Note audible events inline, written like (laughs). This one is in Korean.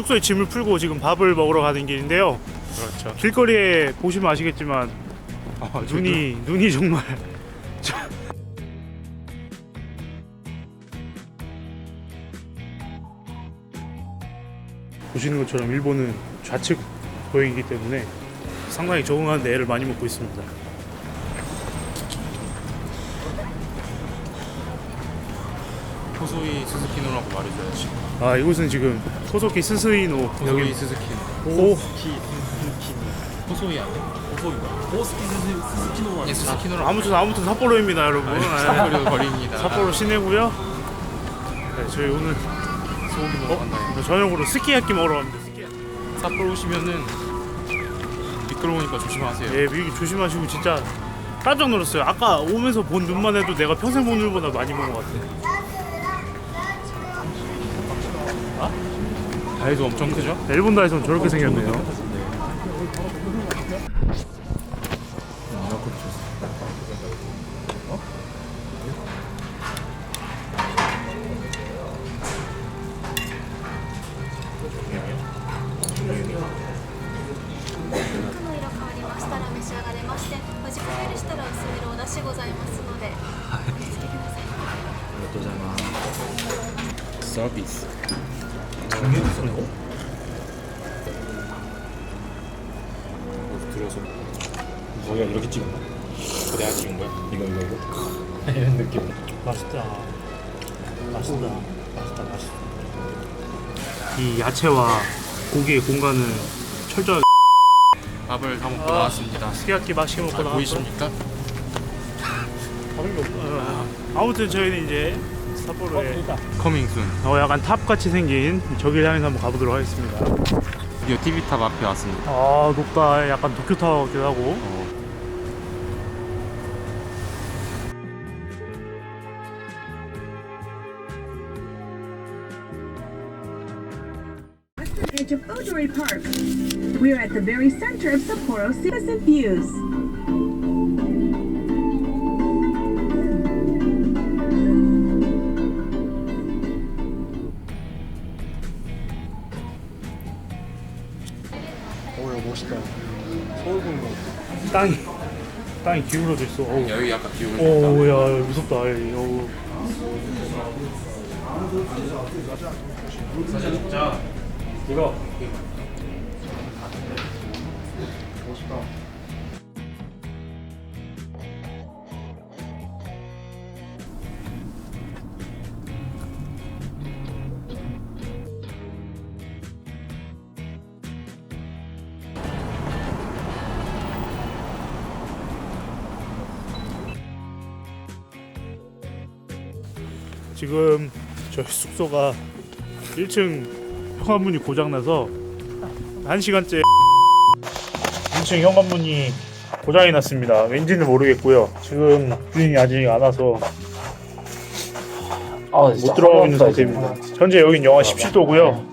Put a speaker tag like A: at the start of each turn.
A: 숙소에 짐을 풀고 지금 밥을 먹으러 가는 길인데요.
B: 그렇죠.
A: 길거리에 보시면 아시겠지만
B: 아,
A: 눈이 눈이 정말 (laughs) 저- 보시는 것처럼 일본은 좌측 고행이기 때문에 상당히 적응하는데 애를 많이 먹고 있습니다.
B: 호소이 스즈키노라고 말해줘야지.
A: 아 이곳은 지금 소속기 스스이노
B: 호소이
A: 여기
B: 스즈키.
A: 오 키, 키,
B: 호소이 아니야? 호소이가.
C: 오스키 스스, 스스키노
B: 예, 아니야? 스즈키노라고.
A: 아무튼 아무튼 삿포로입니다 여러분. 네, 네.
B: 삿포로 거리입니다.
A: 삿포로 시내고요. 네, 저희 오늘
B: 소고기 먹으러 어? 간다.
A: 뭐 저녁으로 스키야키 먹으러 갑니다. 스키야키.
B: 삿포로 오시면은 미끄러우니까 조심하세요.
A: 예, 미국 조심하시고 진짜 깜짝 놀랐어요. 아까 오면서 본 눈만 해도 내가 평생 본 눈보다 많이 본 것 같아.
B: 다이소 엄청 크죠?
A: 일본 다이소는 저렇게 생겼네요.
D: 서비스 작년에
B: 썼네 어? 어, 들어서 자기가 이렇게 찍은 거야? 그거 내가 찍은 거야? 이거 이거 이거? (laughs) 이런 느낌.
A: 맛있다. 맛있다. 맛있다 맛있다. 이 야채와 고기의 공간을 철저하게
B: 밥을 다 먹고
A: 아.
B: 나왔습니다.
A: 스키야키 맛있게 먹고
B: 잘
A: 나왔어요
B: 보이십니까?
A: 아, 밥을 먹고 아, 아무튼 저희는 이제 삿포로에
B: 커밍순.
A: 어, 약간 탑 같이 생긴 저길 향해서 한번 가보도록 하겠습니다.
B: 드디어 TV탑 앞에 왔습니다.
A: 아 높다. 약간 도쿄타워 같기도 하고.
B: 어,
E: edge of Odori Park. We are at the very center of Sapporo Citizen Views.
A: 땅이 땅이 기울어져 있어. 어우.
B: 여기 약간 기울어.
A: 오, 야, 무섭다. 에이, 어우.
B: 사진 찍자. 이거.
A: 지금 저희 숙소가 1층 현관문이 고장나서 1시간째 1층 현관문이 고장이 났습니다. 왠지는 모르겠고요. 지금 주인이 아직 안 와서 못 들어가고 있는 상태입니다. 현재 여긴 영하 17도고요.